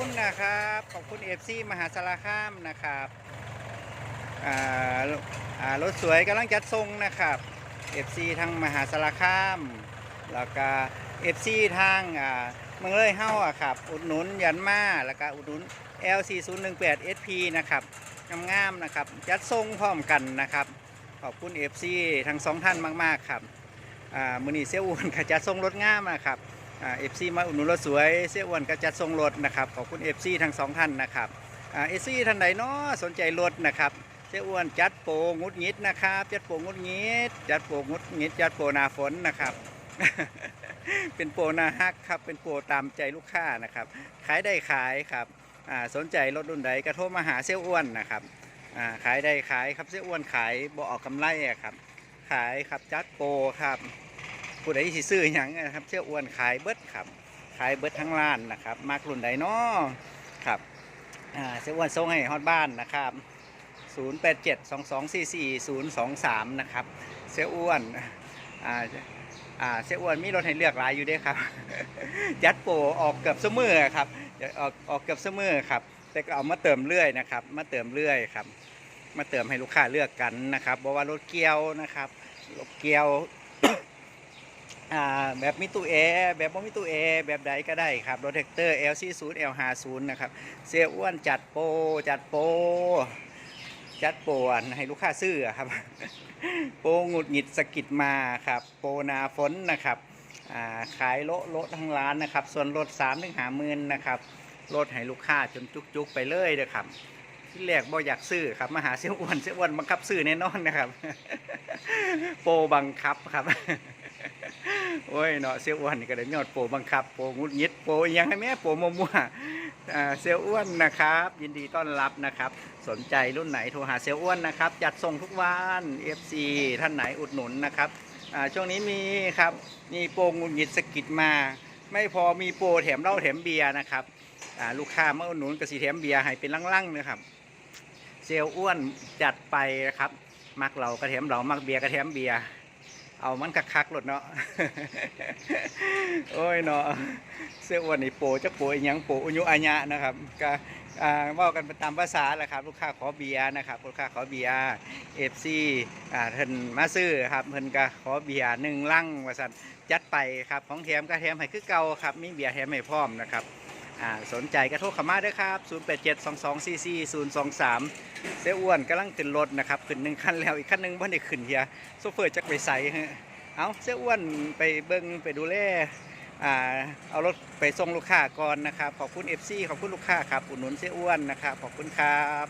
คุณนะครับ ขอบคุณเอฟซีมหาสารคามนะครับรถสวยกำลังจัดทรงนะครับเอฟซีทางมหาสารคาม แล้วก็เอฟซีทางเมืองเลยเฮ้าอะครับ อุดหนุนยันมาแล้วก็อุดหนุน LC018 SP นะครับงามๆนะครับจัดทรงพร้อมกันนะครับขอบคุณ FC ทั้งสองท่านมาก ๆ ครับ อ่ามือนีเสียอ้วนก็จัดทรงรถงามนะครับ เอฟซีมาอุดหนุนรถสวยเสียอ้วนก็จัดทรงรถนะครับขอบคุณเอฟซีทั้งสองท่านนะครับเอฟซีท่านใดเนาะสนใจรถนะครับเสียอ้วนจัดโปรงุดงิดนะครับจัดโปรงุดงิดจัดโปรงุดงิดจัดโปรนาฝนนะครับ เป็นโปรนาฮักครับเป็นโปรตามใจลูกค้านะครับขายได้ขายครับสนใจรถรุ่นใดก็โทรมาหาเสียอ้วนนะครับขายได้ขายครับเสียอ้วนขายบ่ออกกำไรอะครับขายครับจัดโปรครับ ผู้ใดสิซื้อหยังนะครับเชื่ออ้วนขายเบิดครับ ขายเบิดทั้งร้านนะครับมากรุ่นใดเนาะครับอ่าเชื่ออ้วนส่งให้ฮอดบ้านนะครับ 0872244023 นะครับเสื้ออ้วนอ่าอ่าเสื้ออ้วนมีรถให้เลือกหลายอยู่ด้วยครับ ยัดโปออกเกือบเสมอครับออกออกเกือบเสมอครับ แต่ก็เอามาเติมเรื่อยนะครับ มาเติมเรื่อยครับ มาเติมให้ลูกค้าเลือกกันนะครับเพราะว่ารถเกียวนะครับรถเกียว แบบมีตู้แอร์แบบบ่มีตู้แอร์แบบใดก็ได้ครับรถแท็กเตอร์ LC0 L50 นะครับ เสียอ้วนจัดโปรจัดโปรจัดโปรอันให้ลูกค้าซื้อครับ โปรหงุดหงิดสะกิดมาครับ โปรนาฝนนะครับขายโลโลทั้งร้านนะครับ ส่วนลด3ถึงหาหมื่นนะครับลดให้ลูกค้าจนจุกๆไปเลยเด้อครับที่แรกบ่อยากซื้อครับมาหาเสียอ้วนเสียอ้วนบังคับซื้อแน่นอนนะครับ โปรบังคับครับ โอ้ยเนาะเสียอ้วนนี่ก็ได้ยอดโปรบังคับโปรงุดหงิดโปรอิหยังให้แม่โปรมัวๆอ่าเสียอ้วนนะครับ ยินดีต้อนรับนะครับ สนใจรุ่นไหนโทรหาเสียอ้วนนะครับ จัดส่งทุกวัน FC ท่านไหนอุดหนุนนะครับช่วงนี้มีครับมีโปรงุดหงิดสกิดมา ไม่พอมีโปรแถมเหล้าแถมเบียร์นะครับลูกค้ามาอุดหนุนกระสีแถมเบียร์ให้เป็นลังๆนะครับเซลอ้วนจัดไปนะครับ มักเรากระแถมเรามักเบียร์กระแถมเบียร์ เอามันคักๆหลดเนาะ โอ้ยเนาะ เสื้ออ้วนนี่โปจะโปอีหยังโปอุยุอาญะนะครับก็ว่ากันไปตามภาษาแหละครับ ลูกค้าขอเบียร์นะครับ ลูกค้าขอเบียร์เอฟซีอ่าเพิ่นมาซื้อครับเพิ่นก็ขอเบียร์หนึ่งลังว่าซั่นจัดไปครับ ของแถมก็แถมให้คือเก่าครับ มีเบียร์แถมให้พร้อมนะครับ อ่าสนใจก็โทรเข้ามาด้วยครับ 0872244023 เสื้ออ้วนกำลังขึ้นรถนะครับ ขึ้นหนึ่งคันแล้วอีกคันหนึงบ่ได้ขึ้นเฮียโซเฟอร์จักไปใส่เอาเซอ้วนไปเบิ้งไปดูแลเอารถไปส่งลูกค้าก่อนนะครับ ขอบคุณ FC ขอบคุณลูกค้าครับ อุดหนุนเซออ้วนนะครับ ขอบคุณครับ